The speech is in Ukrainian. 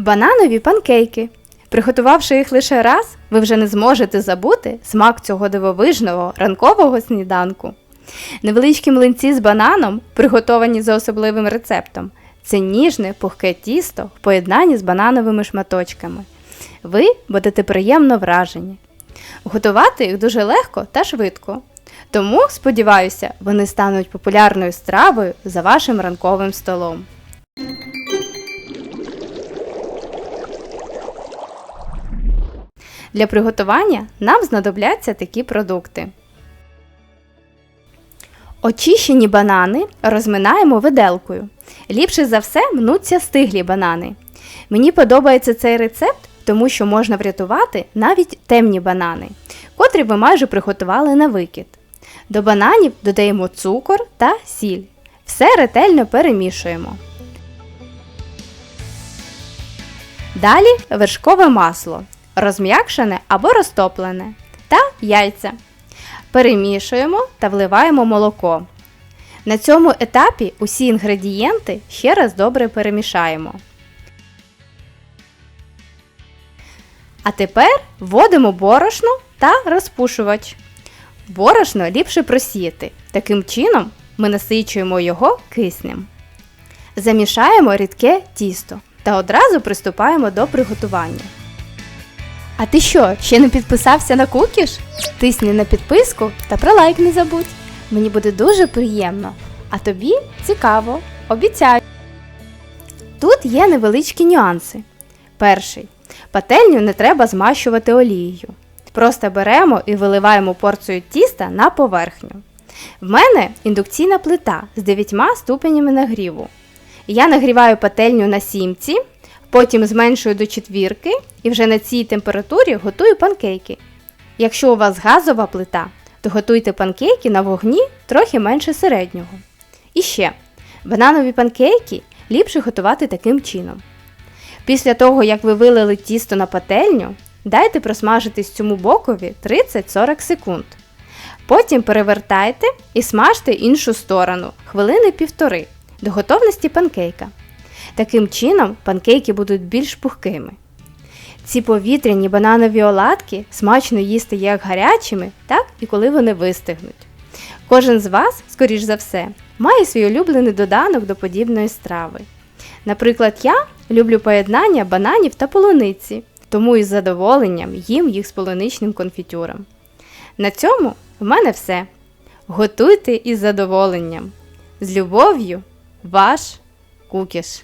Бананові панкейки. Приготувавши їх лише раз, ви вже не зможете забути смак цього дивовижного ранкового сніданку. Невеличкі млинці з бананом, приготовані за особливим рецептом. Це ніжне, пухке тісто в поєднанні з банановими шматочками. Ви будете приємно вражені. Готувати їх дуже легко та швидко. Тому, сподіваюся, вони стануть популярною стравою за вашим ранковим столом. Для приготування нам знадобляться такі продукти. Очищені банани розминаємо виделкою. Ліпше за все мнуться стиглі банани. Мені подобається цей рецепт, тому що можна врятувати навіть темні банани, котрі ви майже приготували на викид. До бананів додаємо цукор та сіль. Все ретельно перемішуємо. Далі вершкове масло, розм'якшене або розтоплене, та яйця. Перемішуємо та вливаємо молоко. На цьому етапі усі інгредієнти ще раз добре перемішаємо. А тепер вводимо борошно та розпушувач. Борошно ліпше просіяти. Таким чином ми насичуємо його киснем. Замішаємо рідке тісто та одразу приступаємо до приготування. А ти що, ще не підписався на кукіш? Тисни на підписку та про лайк не забудь. Мені буде дуже приємно. А тобі цікаво, обіцяю. Тут є невеличкі нюанси. Перший. Пательню не треба змащувати олією. Просто беремо і виливаємо порцію тіста на поверхню. В мене індукційна плита з 9 ступенями нагріву. Я нагріваю пательню на сімці, потім зменшую до четвірки і вже на цій температурі готую панкейки. Якщо у вас газова плита, то готуйте панкейки на вогні трохи менше середнього. І ще, бананові панкейки ліпше готувати таким чином. Після того, як ви вилили тісто на пательню, дайте просмажитись цьому бокові 30-40 секунд. Потім перевертайте і смажте іншу сторону хвилини півтори до готовності панкейка. Таким чином панкейки будуть більш пухкими. Ці повітряні бананові оладки смачно їсти як гарячими, так і коли вони вистигнуть. Кожен з вас, скоріш за все, має свій улюблений доданок до подібної страви. Наприклад, я люблю поєднання бананів та полуниці, тому із задоволенням їм їх з полуничним конфітюром. На цьому в мене все. Готуйте із задоволенням. З любов'ю, ваш кукіш.